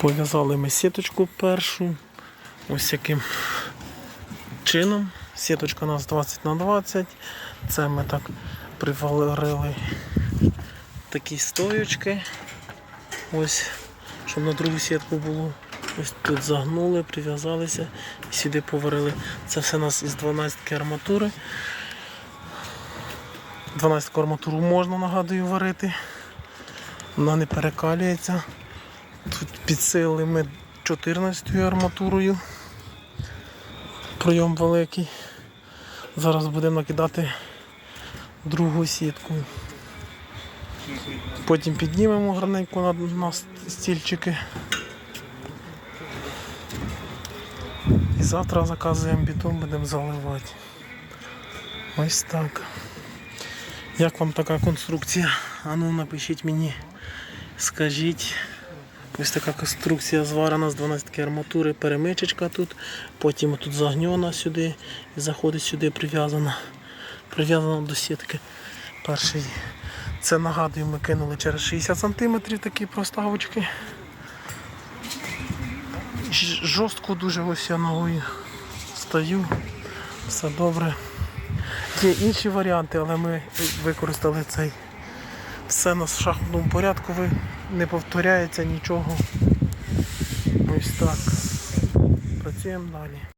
Пов'язали ми сіточку першу. Ось яким чином. Сіточка у нас 20 на 20. Це ми так привалили такі стоючки. Ось, щоб на другу сітку було. Ось тут загнули, прив'язалися і сюди поварили. Це все у нас із 12 арматури. 12 арматуру можна, нагадую, варити. Вона не перекалюється. Тут підсилили ми 14 арматурою. Пройом великий. Зараз будемо накидати другу сітку. Потім піднімемо гарненько на, на стільчики. І завтра заказуємо бітон, будемо заливати. Ось так. Як вам така конструкція? Ану напишіть мені, скажіть. Ось така конструкція зварена з 12 арматури, перемичечка тут, потім тут загньона сюди і заходить сюди прив'язана. Прив'язана до сітки. Перший. Це нагадую, ми кинули через 60 см такі проставочки. Жорстко дуже ось я ногою стою. Все добре. Є інші варіанти, але ми використали цей. Все на шахматному порядку ви не повторяється нічого. Ось так. Працюємо далі.